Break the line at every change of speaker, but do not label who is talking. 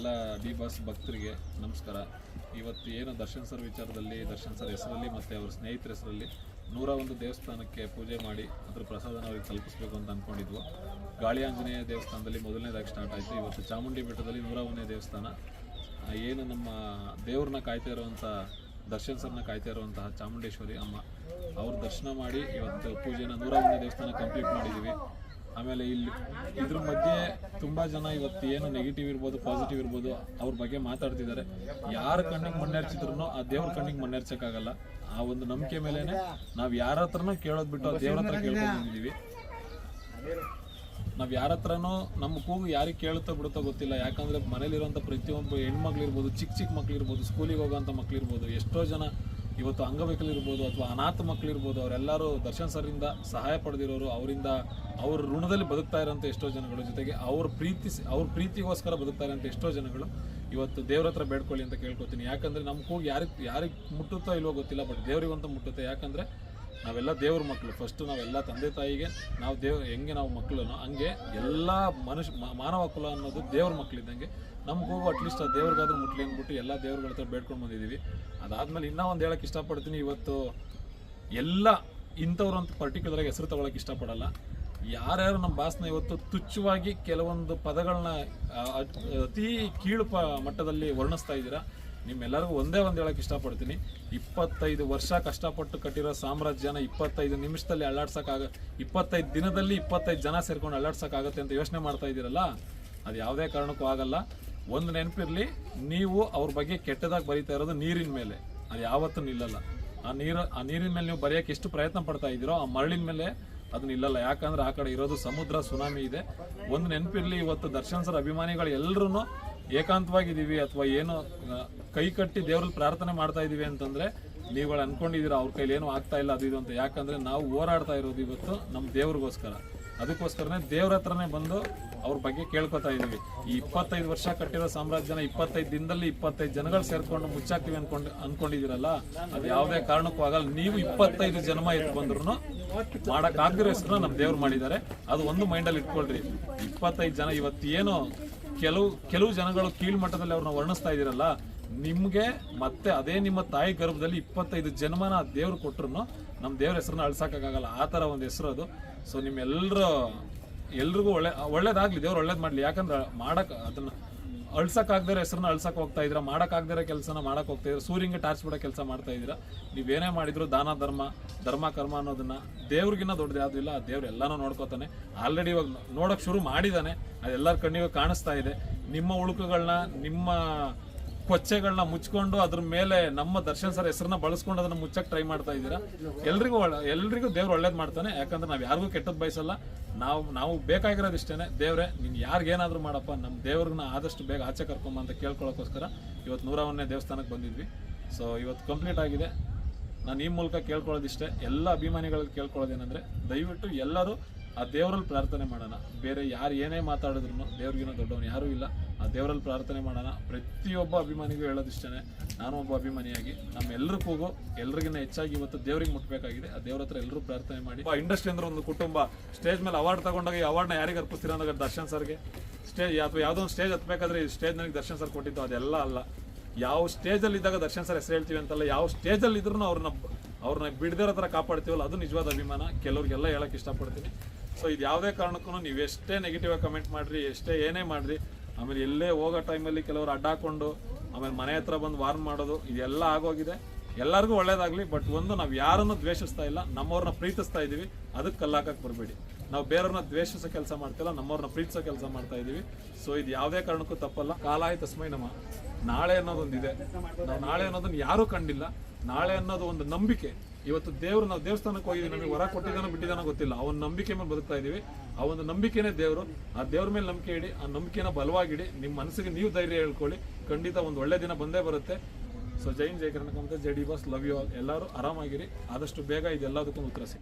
ಎಲ್ಲ B boss ಭಕ್ತರಿಗೆ ನಮಸ್ಕಾರ. ಇವತ್ತು ಏನು ದರ್ಶನ್ ಸರ್ ವಿಚಾರದಲ್ಲಿ, ದರ್ಶನ್ ಸರ್ ಹೆಸರಲ್ಲಿ ಮತ್ತು ಅವ್ರ ಸ್ನೇಹಿತರ ಹೆಸರಲ್ಲಿ ನೂರ ಒಂದು ದೇವಸ್ಥಾನಕ್ಕೆ ಪೂಜೆ ಮಾಡಿ ಅದರ ಪ್ರಸಾದನ ಅವ್ರಿಗೆ ತಲುಪಿಸ್ಬೇಕು ಅಂತ ಅಂದ್ಕೊಂಡಿದ್ವು ಗಾಳಿ ಆಂಜನೇಯ ದೇವಸ್ಥಾನದಲ್ಲಿ ಮೊದಲನೇದಾಗಿ ಸ್ಟಾರ್ಟ್ ಆಯಿತು. ಇವತ್ತು ಚಾಮುಂಡಿ ಬೆಟ್ಟದಲ್ಲಿ ನೂರ ಒಂದನೇ ದೇವಸ್ಥಾನ. ಏನು ನಮ್ಮ ದೇವ್ರನ್ನ ಕಾಯ್ತಾ ಇರುವಂಥ ದರ್ಶನ್ ಸರ್ನ ಕಾಯ್ತಾ ಇರುವಂತಹ ಚಾಮುಂಡೇಶ್ವರಿ ಅಮ್ಮ, ಅವ್ರ ದರ್ಶನ ಮಾಡಿ ಇವತ್ತು ಪೂಜೆನ ನೂರ ಒಂದನೇ ದೇವಸ್ಥಾನ ಕಂಪ್ಲೀಟ್ ಮಾಡಿದ್ದೀವಿ ಆಮೇಲೆ ಇಲ್ಲಿ ಇದ್ರ ಮಧ್ಯೆ ತುಂಬಾ ಜನ ಇವತ್ತು ಏನು ನೆಗೆಟಿವ್ ಇರ್ಬೋದು ಪಾಸಿಟಿವ್ ಇರ್ಬೋದು, ಅವ್ರ ಬಗ್ಗೆ ಮಾತಾಡ್ತಿದ್ದಾರೆ. ಯಾರ ಕಣ್ಣಿಗೆ ಮಣ್ಣೆರ್ಚಿದ್ರು ಆ ದೇವ್ರ ಕಣ್ಣಿಗೆ ಮಣ್ಣೆರ್ಚಕ್ಕಾಗಲ್ಲ ಆ ಒಂದು ನಂಬಿಕೆ ಮೇಲೆನೆ ನಾವ್ ಯಾರ ಹತ್ರನೂ ಕೇಳೋದ್ ಬಿಟ್ಟು ದೇವ್ರ ಹತ್ರ ಕೇಳ್ಕೊಂಡು ಬಂದಿದೀವಿ. ನಾವ್ ಯಾರ ಹತ್ರನೂ ನಮ್ಮ ಕೂಗು ಯಾರಿಗೆ ಕೇಳುತ್ತೋ ಬಿಡುತ್ತೋ ಗೊತ್ತಿಲ್ಲ. ಯಾಕಂದ್ರೆ ಮನೇಲಿರುವಂಥ ಪ್ರತಿಯೊಬ್ಬ ಹೆಣ್ಮಕ್ಳಿರ್ಬೋದು ಚಿಕ್ಕ ಚಿಕ್ಕ ಮಕ್ಳಿರ್ಬೋದು ಸ್ಕೂಲಿಗೆ ಹೋಗೋಂಥ ಮಕ್ಳಿರ್ಬೋದು, ಎಷ್ಟೋ ಜನ ಇವತ್ತು ಅಂಗವೈಕಲಿರ್ಬೋದು ಅಥವಾ ಅನಾಥ ಮಕ್ಕಳಿರ್ಬೋದು, ಅವರೆಲ್ಲರೂ ದರ್ಶನ್ ಸರ್ರಿಂದ ಸಹಾಯ ಪಡೆದಿರೋರು, ಅವರಿಂದ ಅವ್ರ ಋಣದಲ್ಲಿ ಬದುಕ್ತಾ ಇರೋಂಥ ಎಷ್ಟೋ ಜನಗಳು, ಜೊತೆಗೆ ಅವ್ರ ಪ್ರೀತಿ ಅವ್ರ ಪ್ರೀತಿಗೋಸ್ಕರ ಬದುಕ್ತಾ ಇರೋಂಥ ಎಷ್ಟೋ ಜನಗಳು ಇವತ್ತು ದೇವ್ರ ಹತ್ರ ಬೇಡ್ಕೊಳ್ಳಿ ಅಂತ ಕೇಳ್ಕೊತೀನಿ. ಯಾಕಂದರೆ ನಮ್ಮ ಕೂಗು ಯಾರಿಗೆ ಯಾರಿಗೆ ಮುಟ್ಟುತ್ತೋ ಇಲ್ವೋ ಗೊತ್ತಿಲ್ಲ, ಬಟ್ ದೇವ್ರಿಗಂತೂ ಮುಟ್ಟುತ್ತೆ. ಯಾಕಂದ್ರೆ ನಾವೆಲ್ಲ ದೇವ್ರ ಮಕ್ಕಳು ಫಸ್ಟ್ ನಾವೆಲ್ಲ ತಂದೆ ತಾಯಿಗೆ ನಾವು ದೇವ್, ಹೆಂಗೆ ನಾವು ಮಕ್ಕಳು ಹಂಗೆ ಎಲ್ಲ ಮನುಷ್ಯ ಮಾನವ ಕುಲ ಅನ್ನೋದು ದೇವ್ರ ಮಕ್ಕಳಿದ್ದಂಗೆ ನಮ್ಗೆ ಅಟ್ಲೀಸ್ಟ್ ಆ ದೇವ್ರಿಗಾದ್ರೂ ಮುಟ್ಲಿ ಅಂದ್ಬಿಟ್ಟು ಎಲ್ಲ ದೇವ್ರಗಳ ಹತ್ರ ಬೇಡ್ಕೊಂಡು ಬಂದಿದ್ದೀವಿ ಅದಾದ್ಮೇಲೆ ಇನ್ನೂ ಒಂದು ಹೇಳಕ್ಕೆ ಇಷ್ಟಪಡ್ತೀನಿ ಇವತ್ತು ಎಲ್ಲ ಇಂಥವ್ರು ಅಂತ ಪರ್ಟಿಕ್ಯುಲರ್ ಆಗಿ ಹೆಸರು ತಗೊಳಕ್ಕೆ ಇಷ್ಟಪಡಲ್ಲ. ಯಾರ್ಯಾರು ನಮ್ಮ ಭಾಷಣ ಇವತ್ತು ತುಚ್ಛವಾಗಿ ಕೆಲವೊಂದು ಪದಗಳನ್ನ ಅತ್- ಕೀಳು ಮಟ್ಟದಲ್ಲಿ ವರ್ಣಿಸ್ತಾ ಇದ್ದೀರಾ ನಿಮ್ಮೆಲ್ಲರಿಗೂ ಒಂದೇ ಒಂದು ಹೇಳಕ್ಕೆ ಇಷ್ಟಪಡ್ತೀನಿ. ಇಪ್ಪತ್ತೈದು ವರ್ಷ ಕಷ್ಟಪಟ್ಟು ಕಟ್ಟಿರೋ ಸಾಮ್ರಾಜ್ಯನ ಇಪ್ಪತ್ತೈದು ನಿಮಿಷದಲ್ಲಿ ಅಳ್ಳಾಡ್ಸೋಕ್ಕಾಗ ಇಪ್ಪತ್ತೈದು ದಿನದಲ್ಲಿ ಇಪ್ಪತ್ತೈದು ಜನ ಸೇರ್ಕೊಂಡು ಅಳ್ಳಾಡ್ಸೋಕ್ಕಾಗತ್ತೆ ಅಂತ ಯೋಚನೆ ಮಾಡ್ತಾ ಇದ್ದೀರಲ್ಲ? ಅದು ಯಾವುದೇ ಕಾರಣಕ್ಕೂ ಆಗಲ್ಲ. ಒಂದು ನೆನಪಿರ್ಲಿ, ನೀವು ಅವ್ರ ಬಗ್ಗೆ ಕೆಟ್ಟದಾಗಿ ಬರೀತಾ ಇರೋದು ನೀರಿನ ಮೇಲೆ. ಅದು ಯಾವತ್ತೂ ನಿಲ್ಲಲ್ಲ. ಆ ನೀರು, ಆ ನೀರಿನ ಮೇಲೆ ನೀವು ಬರೆಯೋಕ್ಕೆ ಎಷ್ಟು ಪ್ರಯತ್ನ ಪಡ್ತಾ ಇದ್ದೀರೋ, ಆ ಮರಳಿನ ಮೇಲೆ ಅದು ನಿಲ್ಲಲ್ಲ. ಯಾಕಂದ್ರೆ ಆ ಕಡೆ ಇರೋದು ಸಮುದ್ರ, ಸುನಾಮಿ ಇದೆ. ಒಂದು ನೆನಪಿರಲಿ, ಇವತ್ತು ದರ್ಶನ್ ಸರ್, ಅಭಿಮಾನಿಗಳು ಎಲ್ಲರೂ ಏಕಾಂತವಾಗಿದ್ದೀವಿ ಅಥವಾ ಏನು ಕೈ ಕಟ್ಟಿ ದೇವ್ರಲ್ಲಿ ಪ್ರಾರ್ಥನೆ ಮಾಡ್ತಾ ಇದ್ದೀವಿ ಅಂತಂದರೆ ನೀವುಗಳು ಅನ್ಕೊಂಡಿದ್ದೀರಾ ಅವ್ರ ಕೈಲಿ ಏನು ಆಗ್ತಾ ಇಲ್ಲ ಅದು ಇದು ಅಂತ. ಯಾಕಂದರೆ ನಾವು ಹೋರಾಡ್ತಾ ಇರೋದು ಇವತ್ತು ನಮ್ಮ ದೇವ್ರಿಗೋಸ್ಕರ. ಅದಕ್ಕೋಸ್ಕರನೇ ದೇವ್ರ ಹತ್ರನೇ ಬಂದು ಅವ್ರ ಬಗ್ಗೆ ಕೇಳ್ಕೊತಾ ಇದ್ದೀವಿ. ಈ ಇಪ್ಪತ್ತೈದು ವರ್ಷ ಕಟ್ಟಿರೋ ಸಾಮ್ರಾಜ್ಯನ ಇಪ್ಪತ್ತೈದು ದಿನದಲ್ಲಿ ಇಪ್ಪತ್ತೈದು ಜನಗಳು ಸೇರ್ಕೊಂಡು ಮುಚ್ಚಾಕ್ತೀವಿ ಅನ್ಕೊಂಡು, ಅನ್ಕೊಂಡಿದ್ದೀರಲ್ಲ, ಅದು ಯಾವುದೇ ಕಾರಣಕ್ಕೂ ಆಗಲ್ಲ. ನೀವು ಇಪ್ಪತ್ತೈದು ಜನ್ಮ ಎತ್ತು ಬಂದ್ರು ಮಾಡೋಕ್ಕಾಗ್ದಿರೋ ಹೆಸರು ನಮ್ಮ ದೇವ್ರು ಮಾಡಿದ್ದಾರೆ. ಅದು ಒಂದು ಮೈಂಡಲ್ಲಿ ಇಟ್ಕೊಳ್ರಿ. ಇಪ್ಪತ್ತೈದು ಜನ ಇವತ್ತು ಏನು ಕೆಲವು ಕೆಲವು ಜನಗಳು ಕೀಳ್ಮಟ್ಟದಲ್ಲಿ ಅವ್ರನ್ನ ವರ್ಣಿಸ್ತಾ ಇದ್ದೀರಲ್ಲ, ನಿಮಗೆ ಮತ್ತೆ ಅದೇ ನಿಮ್ಮ ತಾಯಿ ಗರ್ಭದಲ್ಲಿ ಇಪ್ಪತ್ತೈದು ಜನ್ಮನ ದೇವ್ರು ಕೊಟ್ರು ನಮ್ಮ ದೇವ್ರ ಹೆಸರನ್ನ ಅಳ್ಸಕ್ಕಾಗಲ್ಲ ಆ ಥರ ಒಂದು ಹೆಸರು ಅದು. ಸೊ ನಿಮ್ಮೆಲ್ಲರೂ ಎಲ್ರಿಗೂ ಒಳ್ಳೆ, ಒಳ್ಳೇದಾಗ್ಲಿ ದೇವ್ರು ಒಳ್ಳೇದು ಮಾಡ್ಲಿ. ಯಾಕಂದ್ರೆ ಮಾಡಕ್ ಅದನ್ನ ಅಳ್ಸಕ್ ಆಗದಿರೋ ಹೆಸರನ್ನ ಅಳ್ಸಕ್ ಹೋಗ್ತಾ ಇದ್ರ ಮಾಡಕ್ ಆಗದಿರೋ ಕೆಲಸನ ಮಾಡಕ್ ಹೋಗ್ತಾ ಇದ್ರ ಸೂರ್ಯಂಗೆ ಟಾರ್ಚ್ ಬಿಡೋ ಕೆಲಸ ಮಾಡ್ತಾ ಇದ್ದೀರಾ? ನೀವೇನೇ ಮಾಡಿದ್ರು ದಾನ, ಧರ್ಮ ಧರ್ಮ, ಕರ್ಮ ಅನ್ನೋದನ್ನ ದೇವ್ರಿಗಿನ್ನ ದೊಡ್ಡದು ಯಾವುದೂ ಇಲ್ಲ ದೇವ್ರು ಎಲ್ಲಾನು ನೋಡ್ಕೋತಾನೆ. ಆಲ್ರೆಡಿ ಇವಾಗ ನೋಡಕ್ ಶುರು ಮಾಡಿದಾನೆ. ಅದೆಲ್ಲರ ಕಣ್ಣಿಗೆ ಕಾಣಿಸ್ತಾ ಇದೆ. ನಿಮ್ಮ ಉಳುಕುಗಳನ್ನ ನಿಮ್ಮ ಕೊಚ್ಚೆಗಳನ್ನ ಮುಚ್ಕೊಂಡು ಅದ್ರ ಮೇಲೆ ನಮ್ಮ ದರ್ಶನ್ ಸರ್ ಹೆಸರನ್ನ ಬಳಸ್ಕೊಂಡು ಅದನ್ನ ಮುಚ್ಚಕ್ ಟ್ರೈ ಮಾಡ್ತಾ ಇದ್ದೀರಾ? ಎಲ್ರಿಗೂ ಎಲ್ರಿಗೂ ದೇವ್ರು ಒಳ್ಳೇದ್ ಮಾಡ್ತಾನೆ. ಯಾಕಂದ್ರೆ ನಾವ್ ಯಾರಿಗೂ ಕೆಟ್ಟದ್ ಬಯಸಲ್ಲ. ನಾವು ನಾವು ಬೇಕಾಗಿರೋದು ಇಷ್ಟೇನೆ ದೇವ್ರೆ, ನೀನ್ ಯಾರಿಗೇನಾದ್ರೂ ಮಾಡಪ್ಪ. ನಮ್ಮ ದೇವ್ರನ್ನ ಆದಷ್ಟು ಬೇಗ ಆಚೆ ಕರ್ಕೊಂಬ ಅಂತ ಕೇಳ್ಕೊಳ್ಳೋಕ್ಕೋಸ್ಕರ ಇವತ್ತು ನೂರ ಒಂದನೇ ದೇವಸ್ಥಾನಕ್ಕೆ ಬಂದಿದ್ವಿ. ಸೊ ಇವತ್ತು ಕಂಪ್ಲೀಟ್ ಆಗಿದೆ. ನಾನು ಈ ಮೂಲಕ ಕೇಳ್ಕೊಳ್ಳೋದಿಷ್ಟೇ. ಎಲ್ಲ ಅಭಿಮಾನಿಗಳಲ್ಲಿ ಕೇಳ್ಕೊಳ್ಳೋದೇನೆಂದರೆ, ದಯವಿಟ್ಟು ಎಲ್ಲರೂ ಆ ದೇವರಲ್ಲಿ ಪ್ರಾರ್ಥನೆ ಮಾಡೋಣ. ಬೇರೆ ಯಾರು ಏನೇ ಮಾತಾಡಿದ್ರು ದೇವ್ರಿಗಿನ ದೊಡ್ಡವನು ಯಾರೂ ಇಲ್ಲ. ಆ ದೇವರಲ್ಲಿ ಪ್ರಾರ್ಥನೆ ಮಾಡೋಣ. ಪ್ರತಿಯೊಬ್ಬ ಅಭಿಮಾನಿಗೂ ಹೇಳೋದಿಷ್ಟೇ ನಾನು ಒಬ್ಬ ಅಭಿಮಾನಿಯಾಗಿ. ನಮ್ಮೆಲ್ಲರೂ ಕೂಗು. ಎಲ್ರಿಗಿನ್ನ ಹೆಚ್ಚಾಗಿ ಇವತ್ತು ದೇವ್ರಿಗೆ ಮುಟ್ಬೇಕಾಗಿದೆ. ಆ ದೇವ್ರ ಹತ್ರ ಎಲ್ಲರೂ ಪ್ರಾರ್ಥನೆ ಮಾಡಿ. ಇಂಡಸ್ಟ್ರಿ ಅಂದ್ರೆ ಒಂದು ಕುಟುಂಬ. ಸ್ಟೇಜ್ ಮೇಲೆ ಅವಾರ್ಡ್ ತಗೊಂಡಾಗ ಈ ಅವಾರ್ಡ್ನ ಯಾರಿಗೆ ಅರ್ಪಿಸ್ತೀರ ಅಂದಾಗ ದರ್ಶನ್ ಸರ್ಗೆ. ಸ್ಟೇಜ್ ಅಥವಾ ಯಾವುದೋ ಒಂದು ಸ್ಟೇಜ್ ಹತ್ಬೇಕಾದ್ರೆ ಈ ಸ್ಟೇಜ್ ನನಗೆ ದರ್ಶನ್ ಸರ್ ಕೊಟ್ಟಿದ್ದು ಅದೆಲ್ಲ ಅಲ್ಲ. ಯಾವ ಸ್ಟೇಜಲ್ಲಿ ಇದ್ದಾಗ ದರ್ಶನ್ ಸರ್ ಹೆಸರು ಹೇಳ್ತೀವಿ ಅಂತಲ್ಲ, ಯಾವ ಸ್ಟೇಜಲ್ಲಿ ಇದ್ರೂ ಅವ್ರನ್ನ ಅವ್ರನ್ನ ಬಿಡದಿರೋ ಥರ ಕಾಪಾಡ್ತೀವಲ್ಲ, ಅದು ನಿಜವಾದ ಅಭಿಮಾನ. ಕೆಲವ್ರಿಗೆಲ್ಲ ಹೇಳಕ್ ಇಷ್ಟಪಡ್ತೀನಿ. ಸೊ ಇದು ಯಾವುದೇ ಕಾರಣಕ್ಕೂ ನೀವು ಎಷ್ಟೇ ನೆಗೆಟಿವ್ ಆಗಿ ಕಮೆಂಟ್ ಮಾಡಿರಿ, ಎಷ್ಟೇ ಏನೇ ಮಾಡಿರಿ, ಆಮೇಲೆ ಎಲ್ಲೇ ಹೋಗೋ ಟೈಮಲ್ಲಿ ಕೆಲವರು ಅಡ್ಡ ಹಾಕೊಂಡು, ಆಮೇಲೆ ಮನೆ ಹತ್ರ ಬಂದು ವಾರ್ನ್ ಮಾಡೋದು, ಇದೆಲ್ಲ ಆಗೋಗಿದೆ. ಎಲ್ಲರಿಗೂ ಒಳ್ಳೇದಾಗಲಿ ಬಟ್ ಒಂದು ನಾವು ಯಾರನ್ನು ದ್ವೇಷಿಸ್ತಾ ಇಲ್ಲ, ನಮ್ಮವ್ರನ್ನ ಪ್ರೀತಿಸ್ತಾ ಇದ್ದೀವಿ ಅದಕ್ಕೆ ಕಲ್ಲಾಕಕ್ಕೆ ಬರಬೇಡಿ. ನಾವು ಬೇರೆಯವ್ರನ್ನ ದ್ವೇಷಿಸೋ ಕೆಲಸ ಮಾಡ್ತಿಲ್ಲ, ನಮ್ಮವ್ರನ್ನ ಪ್ರೀತಿಸೋ ಕೆಲಸ ಮಾಡ್ತಾ ಇದ್ದೀವಿ ಸೊ ಇದು ಯಾವುದೇ ಕಾರಣಕ್ಕೂ ತಪ್ಪಲ್ಲ. ಕಾಲಾಯ ತಸ್ಮೈ ನಮ್ಮ ನಾಳೆ ಅನ್ನೋದೊಂದಿದೆ. ನಾವು ನಾಳೆ ಅನ್ನೋದನ್ನು ಯಾರೂ ಕಂಡಿಲ್ಲ. ನಾಳೆ ಅನ್ನೋದು ಒಂದು ನಂಬಿಕೆ. ಇವತ್ತು ದೇವರು ನಾವು ದೇವಸ್ಥಾನಕ್ಕೆ ಹೋಗಿದ್ದೀವಿ ನಮಗೆ ವರ ಕೊಟ್ಟಿದ್ದಾನೋ ಬಿಟ್ಟಿದ್ದಾನೋ ಗೊತ್ತಿಲ್ಲ. ಅವನ ನಂಬಿಕೆ ಮೇಲೆ ಬದುಕ್ತಾ ಇದೀವಿ ಆ ಒಂದು ನಂಬಿಕೆನೇ ದೇವರು. ಆ ದೇವ್ರ ಮೇಲೆ ನಂಬಿಕೆ ಇಡಿ, ಆ ನಂಬಿಕೆನ ಬಲವಾಗಿಡಿ ನಿಮ್ಮ ಮನಸ್ಸಿಗೆ ನೀವು ಧೈರ್ಯ ಹೇಳ್ಕೊಳ್ಳಿ. ಖಂಡಿತ ಒಂದು ಒಳ್ಳೆ ದಿನ ಬಂದೇ ಬರುತ್ತೆ. ಸೊ ಜೈನ್ ಜೈ Karnataka D boss love you all ಎಲ್ಲರೂ ಆರಾಮಾಗಿರಿ. ಆದಷ್ಟು ಬೇಗ ಇದೆಲ್ಲದಕ್ಕೂ ಉತ್ತರ ಸಿಗುತ್ತೆ.